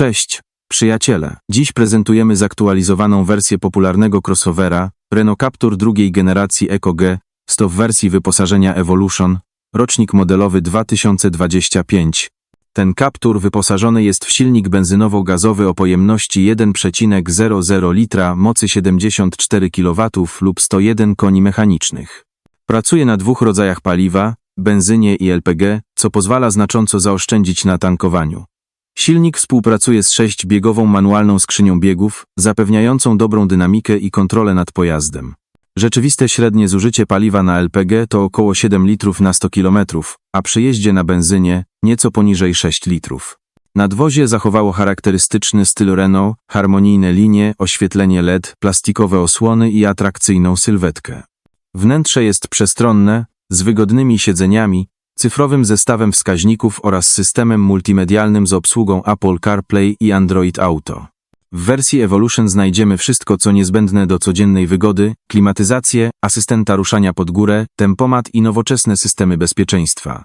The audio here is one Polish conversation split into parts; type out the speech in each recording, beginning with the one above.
Cześć, przyjaciele. Dziś prezentujemy zaktualizowaną wersję popularnego crossovera Renault Captur drugiej generacji EcoG, sto w wersji wyposażenia Evolution, rocznik modelowy 2025. Ten Captur wyposażony jest w silnik benzynowo-gazowy o pojemności 1,00 litra, mocy 74 kW lub 101 koni mechanicznych. Pracuje na dwóch rodzajach paliwa, benzynie i LPG, co pozwala znacząco zaoszczędzić na tankowaniu. Silnik współpracuje z sześciobiegową manualną skrzynią biegów, zapewniającą dobrą dynamikę i kontrolę nad pojazdem. Rzeczywiste średnie zużycie paliwa na LPG to około 7 litrów na 100 km, a przy jeździe na benzynie nieco poniżej 6 litrów. Nadwozie zachowało charakterystyczny styl Renault, harmonijne linie, oświetlenie LED, plastikowe osłony i atrakcyjną sylwetkę. Wnętrze jest przestronne, z wygodnymi siedzeniami, cyfrowym zestawem wskaźników oraz systemem multimedialnym z obsługą Apple CarPlay i Android Auto. W wersji Evolution znajdziemy wszystko, co niezbędne do codziennej wygody, klimatyzację, asystenta ruszania pod górę, tempomat i nowoczesne systemy bezpieczeństwa.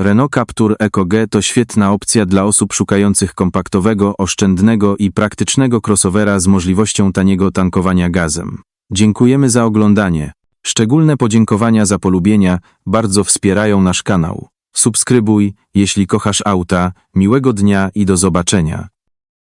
Renault Captur EcoG to świetna opcja dla osób szukających kompaktowego, oszczędnego i praktycznego crossovera z możliwością taniego tankowania gazem. Dziękujemy za oglądanie. Szczególne podziękowania za polubienia bardzo wspierają nasz kanał. Subskrybuj, jeśli kochasz auta, miłego dnia i do zobaczenia.